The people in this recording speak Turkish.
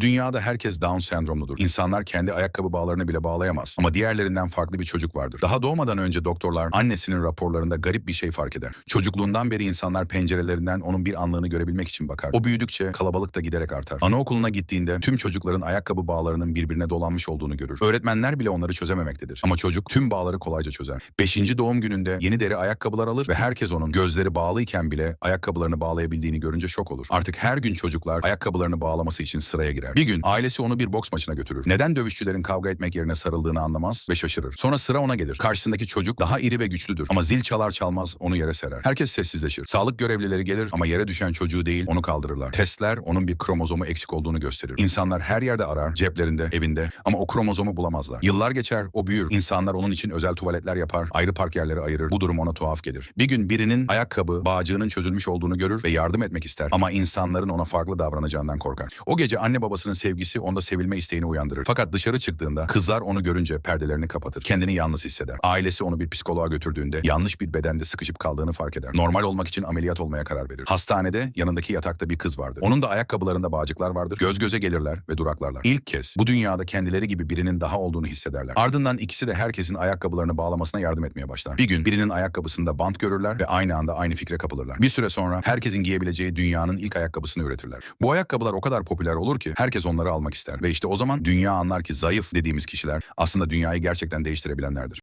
Dünyada herkes Down sendromludur. İnsanlar kendi ayakkabı bağlarını bile bağlayamaz. Ama diğerlerinden farklı bir çocuk vardır. Daha doğmadan önce doktorlar annesinin raporlarında garip bir şey fark eder. Çocukluğundan beri insanlar pencerelerinden onun bir anlığını görebilmek için bakar. O büyüdükçe kalabalık da giderek artar. Anaokuluna gittiğinde tüm çocukların ayakkabı bağlarının birbirine dolanmış olduğunu görür. Öğretmenler bile onları çözememektedir. Ama çocuk tüm bağları kolayca çözer. Beşinci doğum gününde yeni deri ayakkabılar alır ve herkes onun gözleri bağlıyken bile ayakkabılarını bağlayabildiğini görünce şok olur. Artık her gün çocuklar ayakkabılarını bağlaması için sıraya girer. Bir gün ailesi onu bir boks maçına götürür. Neden dövüşçülerin kavga etmek yerine sarıldığını anlamaz ve şaşırır. Sonra sıra ona gelir. Karşısındaki çocuk daha iri ve güçlüdür ama zil çalar çalmaz onu yere serer. Herkes sessizleşir. Sağlık görevlileri gelir ama yere düşen çocuğu değil onu kaldırırlar. Testler onun bir kromozomu eksik olduğunu gösterir. İnsanlar her yerde arar, ceplerinde, evinde ama o kromozomu bulamazlar. Yıllar geçer, o büyür. İnsanlar onun için özel tuvaletler yapar, ayrı park yerleri ayırır. Bu durum ona tuhaf gelir. Bir gün birinin ayakkabı, bağcığının çözülmüş olduğunu görür ve yardım etmek ister. Ama insanların ona farklı davranacağından korkar. O gece anne babasının sevgisi onda sevilme isteğini uyandırır. Fakat dışarı çıktığında kızlar onu görünce perdelerini kapatır. Kendini yalnız hisseder. Ailesi onu bir psikoloğa götürdüğünde yanlış bir bedende sıkışıp kaldığını fark eder. Normal olmak için ameliyat olmaya karar verir. Hastanede yanındaki yatakta bir kız vardır. Onun da ayakkabılarında bağcıklar vardır. Göz göze gelirler ve duraklarlar. İlk kez bu dünyada kendileri gibi birinin daha olduğunu hissederler. Ardından ikisi de herkesin ayakkabılarını bağlamasına yardım etmeye başlar. Bir gün birinin ayakkabısında bant görürler ve aynı anda aynı fikre kapılırlar. Bir süre sonra herkesin giyebileceği dünyanın ilk ayakkabısını üretirler. Bu ayakkabılar o kadar popüler olur ki herkes onları almak ister. Ve işte o zaman dünya anlar ki zayıf dediğimiz kişiler aslında dünyayı gerçekten değiştirebilenlerdir.